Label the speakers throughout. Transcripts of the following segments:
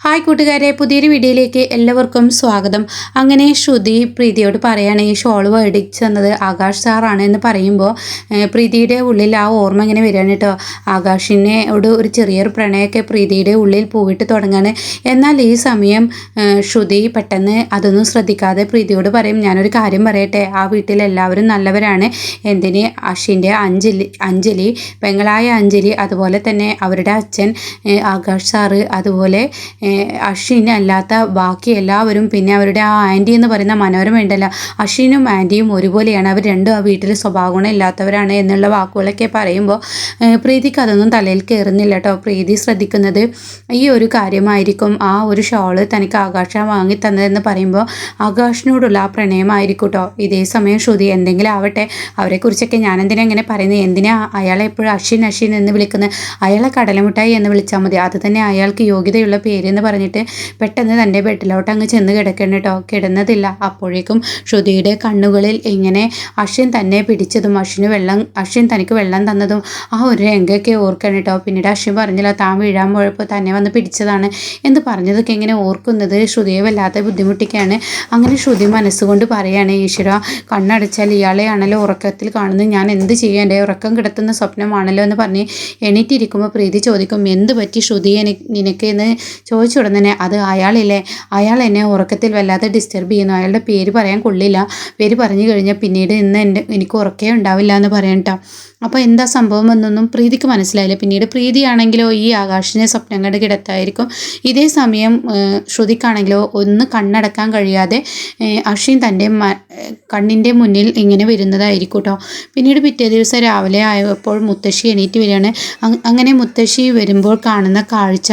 Speaker 1: Hi കൂട്ടുകാരെ പുതിയൊരു വീഡിയോയിലേക്ക് എല്ലാവർക്കും സ്വാഗതം. അങ്ങനെ ശ്രുതി പ്രീതിയോട് പറയാണ് ഈ ഷോൾ മേടിച്ചു തന്നത് ആകാശ് സാറാണ് എന്ന് പറയുമ്പോൾ പ്രീതിയുടെ ഉള്ളിൽ ആ ഓർമ്മ ഇങ്ങനെ വരികയാണ് കേട്ടോ. ആകാശിനോട് ഒരു ചെറിയൊരു പ്രണയമൊക്കെ പ്രീതിയുടെ ഉള്ളിൽ പോയിട്ട് തുടങ്ങാണ്. എന്നാൽ ഈ സമയം ശ്രുതി പെട്ടെന്ന് അതൊന്നും ശ്രദ്ധിക്കാതെ പ്രീതിയോട് പറയും ഞാനൊരു കാര്യം പറയട്ടെ ആ വീട്ടിൽ എല്ലാവരും നല്ലവരാണ്. എന്തിന്? അഷിന്റെ അഞ്ജലി അഞ്ജലി പെങ്ങളായ അഞ്ജലി അതുപോലെ തന്നെ അവരുടെ അച്ഛൻ ആകാശ് സാറ് അതുപോലെ ഏഹ് അശ്വിന് അല്ലാത്ത ബാക്കി എല്ലാവരും പിന്നെ അവരുടെ ആ ആന്റി എന്ന് പറയുന്ന മനോരമ ഉണ്ടല്ലോ. അശ്വിനും ആന്റിയും ഒരുപോലെയാണ്. അവർ രണ്ടും ആ വീട്ടിൽ സ്വഭാവഗുണം ഇല്ലാത്തവരാണ് എന്നുള്ള വാക്കുകളൊക്കെ പറയുമ്പോൾ പ്രീതിക്ക് അതൊന്നും തലയിൽ കയറുന്നില്ല കേട്ടോ. പ്രീതി ശ്രദ്ധിക്കുന്നത് ഈ ഒരു കാര്യമായിരിക്കും. ആ ഒരു ഷോൾ തനിക്ക് ആകാശ വാങ്ങി തന്നതെന്ന് പറയുമ്പോൾ ആകാശിനോടുള്ള ആ പ്രണയമായിരിക്കും കേട്ടോ. ഇതേ സമയം ശ്രുതി എന്തെങ്കിലും ആവട്ടെ അവരെക്കുറിച്ചൊക്കെ ഞാൻ എന്തിനാ ഇങ്ങനെ പറയുന്നത് എന്തിനാ അയാളെ എപ്പോഴും അശ്വിൻ അശ്വിൻ എന്ന് വിളിക്കുന്നത്? അയാളെ കടലമുട്ടായി എന്ന് വിളിച്ചാൽ മതി. അത് തന്നെ അയാൾക്ക് യോഗ്യതയുള്ള പേര് എന്ന് പറഞ്ഞിട്ട് പെട്ടെന്ന് തന്റെ ബെഡിലോട്ട് അങ്ങ് ചെന്ന് കിടക്കണം കേട്ടോ കിടന്നതില്ല. അപ്പോഴേക്കും ശ്രുതിയുടെ കണ്ണുകളിൽ ഇങ്ങനെ അശ്വിൻ തന്നെ പിടിച്ചതും അശ്വിന് വെള്ളം അശ്വിൻ തനിക്ക് വെള്ളം തന്നതും ആ ഒരു രംഗമൊക്കെ ഓർക്കണം കേട്ടോ പിന്നീട് അശ്വിൻ പറഞ്ഞില്ല താൻ വീഴാൻ പോയപ്പോൾ തന്നെ വന്ന് പിടിച്ചതാണ് എന്ന് പറഞ്ഞതൊക്കെ ഇങ്ങനെ ഓർക്കുന്നത് ശ്രുതിയെ വല്ലാതെ ബുദ്ധിമുട്ടിക്കാണ്. അങ്ങനെ ശ്രുതി മനസ്സുകൊണ്ട് പറയാണ് ഈശ്വര കണ്ണടച്ചാൽ ഇയാളെയാണല്ലോ ഉറക്കത്തിൽ കാണുന്നത്. ഞാൻ എന്ത് ചെയ്യും? എന്റെ ഉറക്കം കിടത്തുന്ന സ്വപ്നമാണല്ലോ എന്ന് പറഞ്ഞ് എണീറ്റിരിക്കുമ്പോൾ പ്രീതി ചോദിക്കും എന്ത് പറ്റി ശ്രുതി? എനിക്ക് നിനക്ക് എന്ന് ഉടൻ ഉടനെ അത് അയാളില്ലേ അയാൾ എന്നെ ഉറക്കത്തിൽ വല്ലാതെ ഡിസ്റ്റർബ് ചെയ്യുന്നു. അയാളുടെ പേര് പറയാൻ കൊള്ളില്ല. പേര് പറഞ്ഞു കഴിഞ്ഞാൽ പിന്നീട് ഇന്ന് എന്റെ എനിക്ക് ഉറക്കേ ഉണ്ടാവില്ല എന്ന് പറയണ്ട അപ്പോൾ എന്താ സംഭവം എന്നൊന്നും പ്രീതിക്ക് മനസ്സിലായില്ല. പിന്നീട് പ്രീതിയാണെങ്കിലോ ഈ ആകാശിനെ സ്വപ്നം കണ്ട് കിടത്തായിരിക്കും. ഇതേ സമയം ശ്രുതിക്കാണെങ്കിലോ ഒന്ന് കണ്ണടക്കാൻ കഴിയാതെ അഷിൻ തന്റെ കണ്ണിന്റെ മുന്നിൽ ഇങ്ങനെ വരുന്നതായിരിക്കും കേട്ടോ പിന്നീട് പിറ്റേ ദിവസം രാവിലെ ആയപ്പോൾ മുത്തശ്ശി എണീറ്റ് വരികയാണ്. അങ്ങനെ മുത്തശ്ശി വരുമ്പോൾ കാണുന്ന കാഴ്ച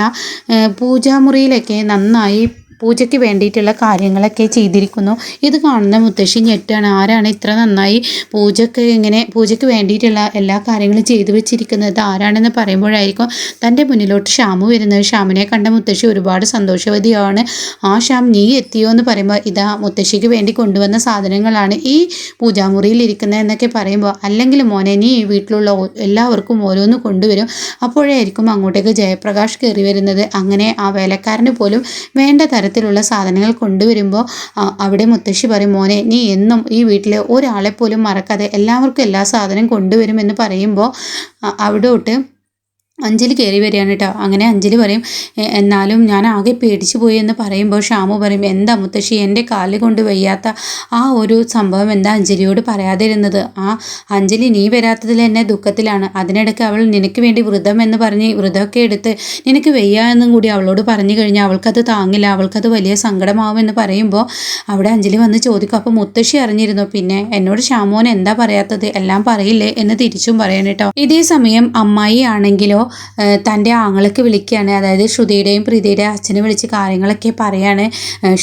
Speaker 1: പൂജാമുറിയിലൊക്കെ നന്നായി പൂജയ്ക്ക് വേണ്ടിയിട്ടുള്ള കാര്യങ്ങളൊക്കെ ചെയ്തിരിക്കുന്നു. ഇത് കാണുന്ന മുത്തശ്ശി ഞെട്ടാണ്. ആരാണ് ഇത്ര നന്നായി പൂജയ്ക്ക് ഇങ്ങനെ പൂജയ്ക്ക് വേണ്ടിയിട്ടുള്ള എല്ലാ കാര്യങ്ങളും ചെയ്തു വെച്ചിരിക്കുന്നത്? ആരാണെന്ന് പറയുമ്പോഴായിരിക്കും തന്റെ മുന്നിലോട്ട് ഷ്യാമു വരുന്നത്. ഷ്യാമിനെ കണ്ട മുത്തശ്ശി ഒരുപാട് സന്തോഷവതിയാണ്. ആ ശ്യാം നീ എത്തിയോ? എന്ന് പറയുമ്പോൾ ഇതാ മുത്തശ്ശിക്ക് വേണ്ടി കൊണ്ടുവന്ന സാധനങ്ങളാണ് ഈ പൂജാമുറിയിൽ ഇരിക്കുന്നത് എന്നൊക്കെ പറയുമ്പോൾ അല്ലെങ്കിൽ മോനെ നീ വീട്ടിലുള്ള എല്ലാവർക്കും ഓരോന്ന് കൊണ്ടുവരും. അപ്പോഴായിരിക്കും അങ്ങോട്ടേക്ക് ജയപ്രകാശ് കയറി വരുന്നത്. അങ്ങനെ ആ വേലക്കാരന് പോലും വേണ്ട തരത്തിലുള്ള സാധനങ്ങൾ കൊണ്ടുവരുമ്പോൾ അവിടെ മുത്തശ്ശി പറയും മോനെ നീ എന്നും ഈ വീട്ടിലെ ഒരാളെ പോലും മറക്കാതെ എല്ലാവർക്കും എല്ലാ സാധനം കൊണ്ടുവരുമെന്ന് പറയുമ്പോൾ അവിടോട്ട് അഞ്ജലി കയറി വരികയാണ് കേട്ടോ. അങ്ങനെ അഞ്ജലി പറയും "എ- എന്നാലും ഞാൻ ആകെ പേടിച്ചു പോയി എന്ന് പറയുമ്പോൾ ഷാമു പറയും എന്താ മുത്തശ്ശി എന്റെ കാൽ കൊണ്ട് വയ്യാത്ത ആ ഒരു സംഭവം എന്താ അഞ്ജലിയോട് പറയാതിരുന്നത് ആ അഞ്ജലി നീ വരാത്തതിൽ എന്നെ ദുഃഖത്തിലാണ്. അതിനിടയ്ക്ക് അവൾ നിനക്ക് വേണ്ടി വ്രതം എന്ന് പറഞ്ഞ് വ്രതമൊക്കെ എടുത്ത് നിനക്ക് വയ്യ എന്നും കൂടി അവളോട് പറഞ്ഞു കഴിഞ്ഞാൽ അവൾക്കത് താങ്ങില്ല അവൾക്കത് വലിയ സങ്കടമാവുമെന്ന് പറയുമ്പോൾ അവിടെ അഞ്ജലി വന്ന് ചോദിക്കും അപ്പോൾ മുത്തശ്ശി അറിഞ്ഞിരുന്നു? പിന്നെ എന്നോട് ഷാമോൻ എന്താ പറയാത്തത്? എല്ലാം പറയില്ലേ? എന്ന് തിരിച്ചും പറയണം കേട്ടോ. ഇതേ സമയം അമ്മായി ആണെങ്കിലോ തന്റെ ആങ്ങളൊക്കെ വിളിക്കുകയാണ്. അതായത് ശ്രുതിയുടെയും പ്രീതിയുടെയും അച്ഛനെ വിളിച്ച് കാര്യങ്ങളൊക്കെ പറയാണ്.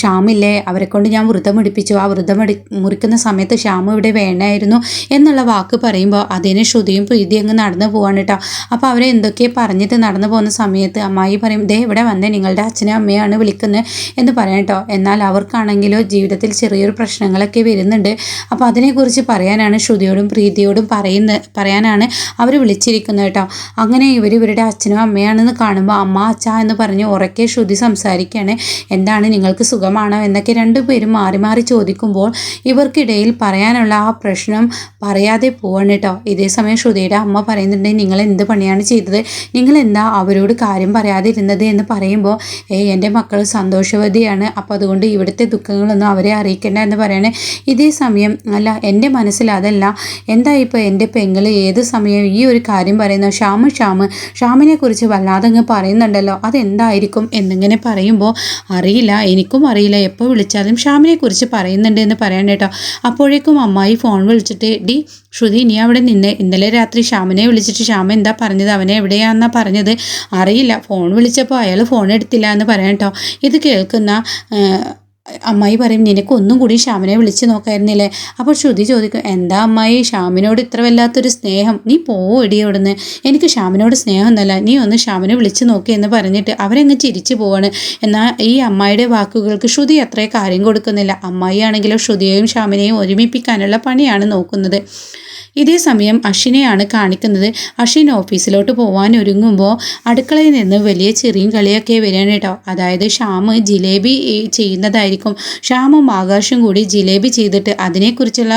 Speaker 1: ഷ്യാമില്ലേ അവരെ കൊണ്ട് ഞാൻ വ്രതം എടുപ്പിച്ചു. ആ എടു മുറിക്കുന്ന സമയത്ത് ഷ്യാം ഇവിടെ വേണമായിരുന്നു എന്നുള്ള വാക്ക് പറയുമ്പോൾ അതിന് ശ്രുതിയും പ്രീതി അങ്ങ് നടന്നു പോവാണ് കേട്ടോ. അപ്പോൾ അവരെ എന്തൊക്കെ പറഞ്ഞിട്ട് നടന്നു പോകുന്ന സമയത്ത് അമ്മായി പറയും ദേ ഇവിടെ വന്നേ നിങ്ങളുടെ അച്ഛനും അമ്മയാണ് വിളിക്കുന്നത് എന്ന് പറയാം കേട്ടോ. എന്നാൽ അവർക്കാണെങ്കിലോ ജീവിതത്തിൽ ചെറിയൊരു പ്രശ്നങ്ങളൊക്കെ വരുന്നുണ്ട്. അപ്പോൾ അതിനെക്കുറിച്ച് പറയാനാണ് ശ്രുതിയോടും പ്രീതിയോടും പറയുന്ന പറയാനാണ് അവർ വിളിച്ചിരിക്കുന്നത് കേട്ടോ. അങ്ങനെ ഇവർ ഇവരുടെ അച്ഛനും അമ്മയാണെന്ന് കാണുമ്പോൾ അമ്മ അച്ഛ എന്ന് പറഞ്ഞ് ഉറക്കെ ശ്രുതി സംസാരിക്കുകയാണ് എന്താണ് നിങ്ങൾക്ക് സുഖമാണോ എന്നൊക്കെ രണ്ടുപേരും മാറി മാറി ചോദിക്കുമ്പോൾ ഇവർക്കിടയിൽ പറയാനുള്ള ആ പ്രശ്നം പറയാതെ പോവാണ് കേട്ടോ. ഇതേ സമയം ശ്രുതിയുടെ അമ്മ പറയുന്നുണ്ട് നിങ്ങൾ എന്ത് പണിയാണ് ചെയ്തത്? നിങ്ങൾ എന്താ അവരോട് കാര്യം പറയാതിരുന്നത്? എന്ന് പറയുമ്പോൾ ഏയ് എന്റെ മക്കൾ സന്തോഷവതിയാണ്. അപ്പോൾ അതുകൊണ്ട് ഇവിടുത്തെ ദുഃഖങ്ങളൊന്നും അവരെ അറിയിക്കേണ്ട എന്ന് പറയണേ. ഇതേ സമയം അല്ല എന്റെ മനസ്സിൽ അതല്ല. എന്താ ഇപ്പോൾ എന്റെ പെങ്ങൾ ഏത് സമയം ഈ ഒരു കാര്യം പറയുന്നു ഷാമ് ഷ്യാമ് ഷ്യാമിനെ കുറിച്ച് വല്ലാതെ അങ്ങ് പറയുന്നുണ്ടല്ലോ. അതെന്തായിരിക്കും എന്നിങ്ങനെ പറയുമ്പോൾ അറിയില്ല എനിക്കും അറിയില്ല. എപ്പോൾ വിളിച്ചാലും ഷാമിനെ കുറിച്ച് പറയുന്നുണ്ട് എന്ന് പറയാൻ കേട്ടോ. അപ്പോഴേക്കും അമ്മായി ഫോൺ വിളിച്ചിട്ട് ഡി ശ്രുതി നീ അവിടെ നിന്ന് ഇന്നലെ രാത്രി ഷാമിനെ വിളിച്ചിട്ട് ശ്യാമ എന്താ പറഞ്ഞത്? അവനെ എവിടെയാണെന്നാ പറഞ്ഞത്? അറിയില്ല. ഫോൺ വിളിച്ചപ്പോൾ അയാൾ ഫോൺ എടുത്തില്ല എന്ന് പറയാം കേട്ടോ. ഇത് കേൾക്കുന്ന അമ്മായി പറയും നിനക്കൊന്നും കൂടി ശ്യാമിനെ വിളിച്ച് നോക്കായിരുന്നില്ലേ? അപ്പോൾ ശ്രുതി ചോദിക്കും എന്താ അമ്മായി ശ്യാമിനോട് ഇത്ര വല്ലാത്തൊരു സ്നേഹം? നീ പോവടി അവിടുന്ന്. എനിക്ക് ശ്യാമിനോട് സ്നേഹം നീ ഒന്ന് ശ്യാമിനെ വിളിച്ച് നോക്കി എന്ന് പറഞ്ഞിട്ട് അവരങ്ങ് ചിരിച്ചു പോവാണ്. എന്നാൽ ഈ അമ്മായിയുടെ വാക്കുകൾക്ക് ശ്രുതി അത്രേ കാര്യം കൊടുക്കുന്നില്ല. അമ്മായി ആണെങ്കിലും ശ്രുതിയെയും ശ്യാമിനെയും ഒരുമിപ്പിക്കാനുള്ള പണിയാണ് നോക്കുന്നത്. ഇതേ സമയം അഷിനെയാണ് കാണിക്കുന്നത്. അഷിൻ ഓഫീസിലോട്ട് പോകാൻ ഒരുങ്ങുമ്പോൾ അടുക്കളയിൽ നിന്ന് വലിയ ചെറിയും കളിയൊക്കെ വരികയാണ് കേട്ടോ. അതായത് ഷാമ് ജിലേബി ചെയ്യുന്നതായിരിക്കും. ഷാമും ആകാശം കൂടി ജിലേബി ചെയ്തിട്ട് അതിനെക്കുറിച്ചുള്ള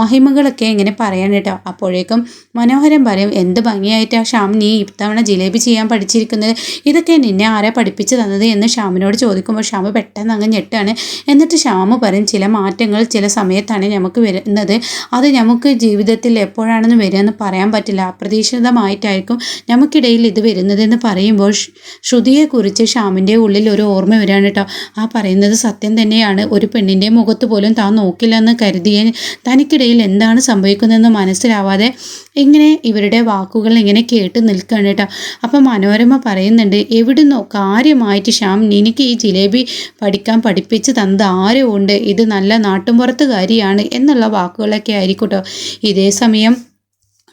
Speaker 1: മഹിമകളൊക്കെ ഇങ്ങനെ പറയാൻ കേട്ടോ. അപ്പോഴേക്കും മനോഹരൻ പറയും എന്ത് ഭംഗിയായിട്ടാ ഷാം നീ ഇത്തവണ ജിലേബി ചെയ്യാൻ പഠിച്ചിരിക്കുന്നത്. ഇതൊക്കെ നിന്നെ ആരാ പഠിപ്പിച്ചു തന്നത്? എന്ന് ഷാമിനോട് ചോദിക്കുമ്പോൾ ഷാമ് പെട്ടെന്ന് അങ്ങ് ഞെട്ടാണ്. എന്നിട്ട് ഷാമ് പറയും ചില മാറ്റങ്ങൾ ചില സമയത്താണ് നമുക്ക് വരുന്നത്. അത് നമുക്ക് ജീവിതത്തിൽ എപ്പോഴാണെന്ന് വരികയെന്ന് പറയാൻ പറ്റില്ല. അപ്രതീക്ഷിതമായിട്ടായിരിക്കും നമുക്കിടയിൽ ഇത് വരുന്നതെന്ന് പറയുമ്പോൾ ശ്രുതിയെക്കുറിച്ച് ശ്യാമിന്റെ ഉള്ളിൽ ഒരു ഓർമ്മ വരികയാണ് കേട്ടോ. ആ പറയുന്നത് സത്യം തന്നെയാണ്. ഒരു പെണ്ണിന്റെ മുഖത്ത് പോലും താൻ നോക്കില്ലെന്ന് കരുതിയ തനിക്കിടയിൽ എന്താണ് സംഭവിക്കുന്നതെന്ന് മനസ്സിലാവാതെ ഇങ്ങനെ ഇവരുടെ വാക്കുകൾ ഇങ്ങനെ കേട്ട് നിൽക്കുകയാണ് കേട്ടോ. അപ്പം മനോരമ പറയുന്നുണ്ട് എവിടുന്നോ കാര്യമായിട്ട് ശ്യാം എനിക്ക് ഈ ജിലേബി പഠിക്കാൻ പഠിപ്പിച്ച് തന്നത് ആരോ ഉണ്ട് ഇത് നല്ല നാട്ടുമ്പുറത്തുകാരിയാണ് എന്നുള്ള വാക്കുകളൊക്കെ ആയിരിക്കും കേട്ടോ. ഇതേ സമയം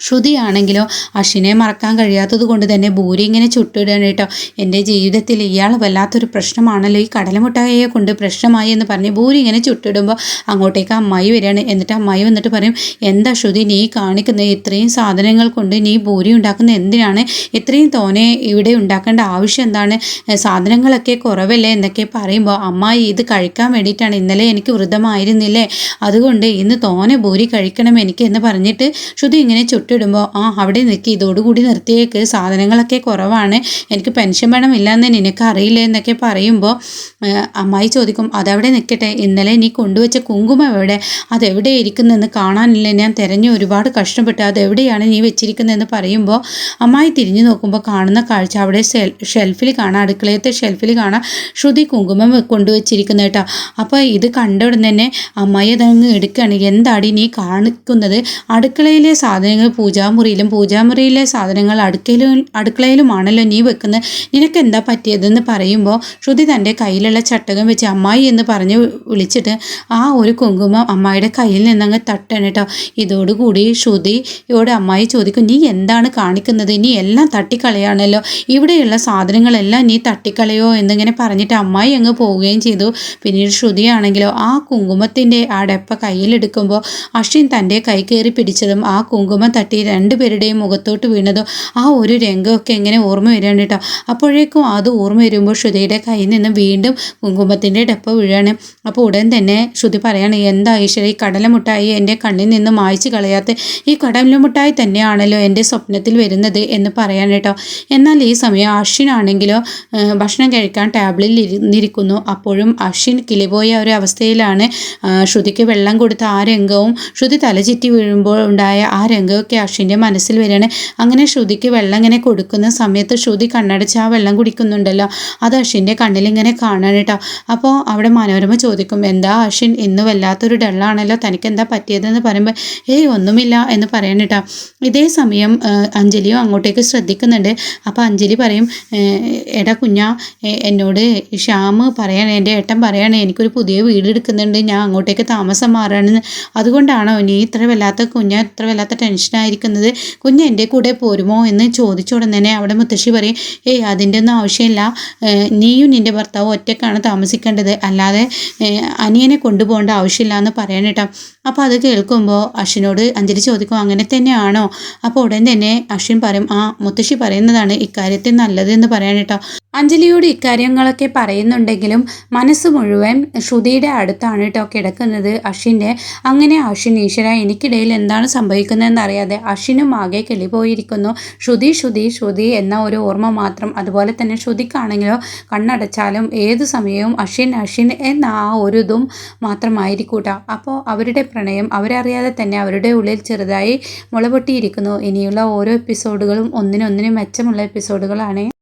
Speaker 1: ശ്രുതിയാണെങ്കിലോ അഷിനെ മറക്കാൻ കഴിയാത്തത് കൊണ്ട് തന്നെ ഭൂരി ഇങ്ങനെ ചുട്ടിടുകയാണ് കേട്ടോ. എന്റെ ജീവിതത്തിൽ ഇയാൾ വല്ലാത്തൊരു പ്രശ്നമാണല്ലോ. ഈ കടലമുട്ടായെ കൊണ്ട് പ്രശ്നമായി എന്ന് പറഞ്ഞ് ഭൂരി ഇങ്ങനെ ചുട്ടിടുമ്പോൾ അങ്ങോട്ടേക്ക് അമ്മായി വരികയാണ്. എന്നിട്ട് അമ്മായി വന്നിട്ട് പറയും എന്താ ശ്രുതി നീ കാണിക്കുന്ന? ഇത്രയും സാധനങ്ങൾ കൊണ്ട് നീ ഭൂരി ഉണ്ടാക്കുന്ന എന്തിനാണ്? ഇത്രയും തോനെ ഇവിടെ ഉണ്ടാക്കേണ്ട ആവശ്യം എന്താണ്? സാധനങ്ങളൊക്കെ കുറവല്ലേ? എന്നൊക്കെ പറയുമ്പോൾ അമ്മായി ഇത് കഴിക്കാൻ വേണ്ടിയിട്ടാണ്. ഇന്നലെ എനിക്ക് വൃദ്ധമായിരുന്നില്ലേ അതുകൊണ്ട് ഇന്ന് തോനെ ഭൂരി കഴിക്കണം എനിക്ക് എന്ന് പറഞ്ഞിട്ട് ശ്രുതി ഇങ്ങനെ ചുട്ടിടുമ്പോൾ ആ അവിടെ നിൽക്കി ഇതോടുകൂടി നിർത്തിയേക്ക് സാധനങ്ങളൊക്കെ കുറവാണ് എനിക്ക് പെൻഷൻ വേണമില്ല എന്ന് നിനക്ക് അറിയില്ല എന്നൊക്കെ പറയുമ്പോൾ അമ്മായി ചോദിക്കും അതവിടെ നിൽക്കട്ടെ ഇന്നലെ നീ കൊണ്ടുവച്ച കുങ്കുമം എവിടെ? അതെവിടെ ഇരിക്കുന്നതെന്ന് കാണാനില്ല? ഞാൻ തിരഞ്ഞു ഒരുപാട് കഷ്ടപ്പെട്ട് അതെവിടെയാണ് നീ വെച്ചിരിക്കുന്നതെന്ന് പറയുമ്പോൾ അമ്മായി തിരിഞ്ഞു നോക്കുമ്പോൾ കാണുന്ന കാഴ്ച അവിടെ ഷെൽ ഷെൽഫിൽ കാണാം അടുക്കളയത്തെ ഷെൽഫിൽ കാണാം ശ്രുതി കുങ്കുമം കൊണ്ടുവച്ചിരിക്കുന്ന കേട്ടോ. അപ്പോൾ ഇത് കണ്ട ഉടൻ തന്നെ അമ്മായി അതങ്ങ് എടുക്കുകയാണ് എന്താടി നീ കാണിക്കുന്നത്? അടുക്കളയിലെ സാധനങ്ങൾ പൂജാമുറിയിലും പൂജാമുറിയിലെ സാധനങ്ങൾ അടുക്കയിലും അടുക്കളയിലുമാണല്ലോ നീ വെക്കുന്നത്. നിനക്ക് എന്താ പറ്റിയതെന്ന് പറയുമ്പോൾ ശ്രുതി തന്റെ കയ്യിലുള്ള ചട്ടകം വെച്ച് അമ്മായി എന്ന് പറഞ്ഞ് വിളിച്ചിട്ട് ആ ഒരു കുങ്കുമം അമ്മായിയുടെ കയ്യിൽ നിന്നങ്ങ് തട്ടാണ് കേട്ടോ. ഇതോടുകൂടി ശ്രുതിയോട് അമ്മായി ചോദിക്കും നീ എന്താണ് കാണിക്കുന്നത്? നീ എല്ലാം തട്ടിക്കളയാണല്ലോ. ഇവിടെയുള്ള സാധനങ്ങളെല്ലാം നീ തട്ടിക്കളയോ? എന്നിങ്ങനെ പറഞ്ഞിട്ട് അമ്മായി അങ്ങ് പോവുകയും ചെയ്തു. പിന്നീട് ശ്രുതിയാണെങ്കിലോ ആ കുങ്കുമത്തിന്റെ ആ ഡെപ്പ കയ്യിലെടുക്കുമ്പോൾ അശ്വിൻ തന്റെ കൈ കയറി പിടിച്ചതും ആ കുങ്കുമം തട്ടി രണ്ടുപേരുടെയും മുഖത്തോട്ട് വീണതോ ആ ഒരു രംഗമൊക്കെ എങ്ങനെ ഓർമ്മ വരികയാണ് കേട്ടോ. അപ്പോഴേക്കും അത് ഓർമ്മ വരുമ്പോൾ ശ്രുതിയുടെ കയ്യിൽ നിന്ന് വീണ്ടും കുങ്കുമത്തിന്റെ ഡപ്പ വീഴാണ്. അപ്പോൾ ഉടൻ തന്നെ ശ്രുതി പറയാണ് എന്താ ഈശ്വര ഈ കടലമുട്ടായി എന്റെ കണ്ണിൽ നിന്ന് മായ്ച്ചു കളയാത്ത ഈ കടലമുട്ടായി തന്നെയാണല്ലോ എന്റെ സ്വപ്നത്തിൽ വരുന്നത് എന്ന് പറയാൻ കേട്ടോ. എന്നാൽ ഈ സമയം അശ്വിനാണെങ്കിലോ ഭക്ഷണം കഴിക്കാൻ ടാബ്ലിൽ ഇരുന്നിരിക്കുന്നു. അപ്പോഴും അശ്വിൻ കിളിപോയ ഒരു അവസ്ഥയിലാണ് ശ്രുതിക്ക് വെള്ളം കൊടുത്ത ആ രംഗവും ശ്രുതി തലചുറ്റി വീഴുമ്പോൾ ഉണ്ടായ ആ രംഗമൊക്കെ അശ്വിന്റെ മനസ്സിൽ വരികയാണ്. അങ്ങനെ ശ്രുതിക്ക് വെള്ളം ഇങ്ങനെ കൊടുക്കുന്ന സമയത്ത് ശ്രുതി കണ്ണടച്ച് ആ വെള്ളം കുടിക്കുന്നുണ്ടല്ലോ. അത് അശ്വിന്റെ കണ്ണിൽ ഇങ്ങനെ കാണാൻ കേട്ടോ. അപ്പോൾ അവിടെ മനോരമ ചോദിക്കും എന്താ അശ്വിൻ ഇന്ന് വല്ലാത്തൊരു ഡള്ളാണല്ലോ. തനിക്ക് എന്താ പറ്റിയതെന്ന് പറയുമ്പോൾ ഏയ് ഒന്നുമില്ല എന്ന് പറയാൻ കേട്ടോ. ഇതേ സമയം അഞ്ജലിയും അങ്ങോട്ടേക്ക് ശ്രദ്ധിക്കുന്നുണ്ട്. അപ്പോൾ അഞ്ജലി പറയും "ഏ, എടാ കുഞ്ഞ എന്നോട് ശ്യാമ് പറയാണ് എന്റെ ഏട്ടൻ പറയാണ് എനിക്കൊരു പുതിയ വീട് എടുക്കുന്നുണ്ട് ഞാൻ അങ്ങോട്ടേക്ക് താമസം മാറാണെന്ന്. അതുകൊണ്ടാണോ നീ ഇത്ര വല്ലാത്ത കുഞ്ഞ ഇത്ര വല്ലാത്ത ടെൻഷനായിരിക്കുന്നത് കുഞ്ഞ് എന്റെ കൂടെ പോരുമോ എന്ന് ചോദിച്ച ഉടനെ അവിടെ മുത്തശ്ശി പറയും ഏയ് അതിന്റെ ഒന്നും ആവശ്യമില്ല നീയും നിന്റെ ഭർത്താവും ഒറ്റക്കാണ് താമസിക്കേണ്ടത്. അല്ലാതെ അനിയനെ കൊണ്ടുപോകേണ്ട ആവശ്യമില്ല എന്ന് പറയാൻ കേട്ടോ. അപ്പോൾ അത് കേൾക്കുമ്പോൾ അശ്വിനോട് അഞ്ജലി ചോദിക്കും അങ്ങനെ തന്നെയാണോ? അപ്പോൾ ഉടൻ തന്നെ അശ്വിൻ പറയും ആ മുത്തശ്ശി പറയുന്നതാണ് ഇക്കാര്യത്തിൽ നല്ലത് എന്ന് പറയാൻ കേട്ടോ. അഞ്ജലിയോട് ഇക്കാര്യങ്ങളൊക്കെ പറയുന്നുണ്ടെങ്കിലും മനസ്സ് മുഴുവൻ ശ്രുതിയുടെ അടുത്താണ് കേട്ടോ കിടക്കുന്നത് അഷിന്റെ അങ്ങനെ അഷിൻ ഈശ്വര എനിക്കിടയിൽ എന്താണ് സംഭവിക്കുന്നതെന്ന് അറിയാതെ അഷിനും ആകെ കിളിപോയിരിക്കുന്നു. ശ്രുതി ശ്രുതി ശ്രുതി എന്ന ഒരു ഓർമ്മ മാത്രം അതുപോലെ തന്നെ ശ്രുതിക്കാണെങ്കിലോ കണ്ണടച്ചാലും ഏത് സമയവും അഷിൻ അഷിൻ എന്ന ആ ഒരു ഇതും മാത്രമായിരിക്കൂട്ട. അപ്പോൾ അവരുടെ പ്രണയം അവരറിയാതെ തന്നെ അവരുടെ ഉള്ളിൽ ചെറുതായി മുളപൊട്ടിയിരിക്കുന്നു. ഇനിയുള്ള ഓരോ എപ്പിസോഡുകളും ഒന്നിനൊന്നിനും മെച്ചമുള്ള എപ്പിസോഡുകളാണ്.